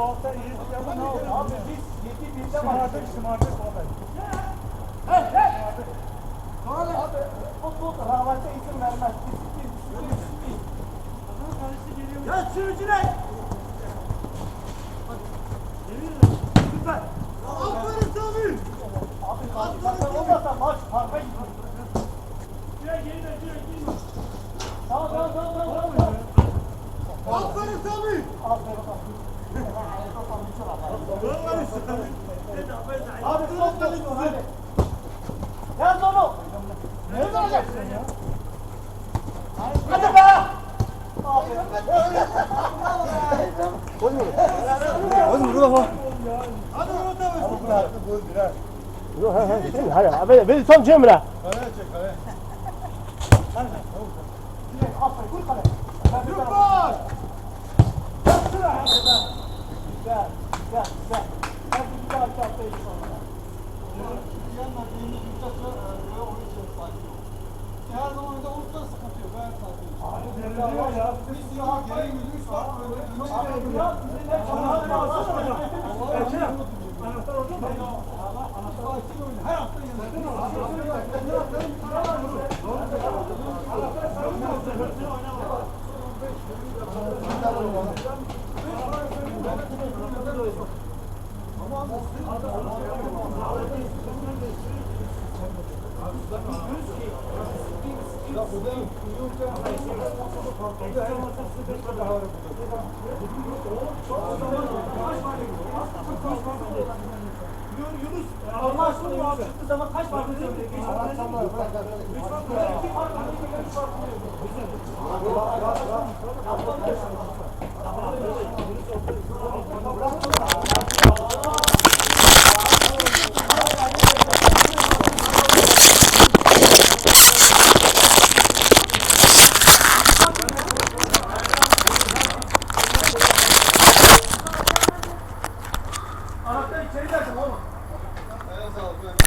bu hafta iyi yapın ne oldu? Abi biz 7 birde şımardık şımardık abi. Şımardık. Abi futbol rahmete izin vermez. Disiplin, disiplin, disiplin. Ya sürücüler! Süper! Aferin Sami! Abi karşılaşma olmasa maç farka gidiyor. Tamam tamam tamam tamam. tamam. Aferin Sami! Aferin bak. Vallahi Sami! Abi çok çalışıyor hadi. Yaz onu. Ne olacaksın ya? Hadi be! Oğlum dur bak. Hadi Murat abi! Dur ha ha. Hadi abi ben son cemre. Aferin vur kale. Ben bir tarafa- Süper! Güzel, güzel, güzel. Abi devre Yunus Allah aşkına Yunus çıktığı zaman kaç farklı söyledi? Üç farklı söyledi. Üç farklı söyledi. İki farklı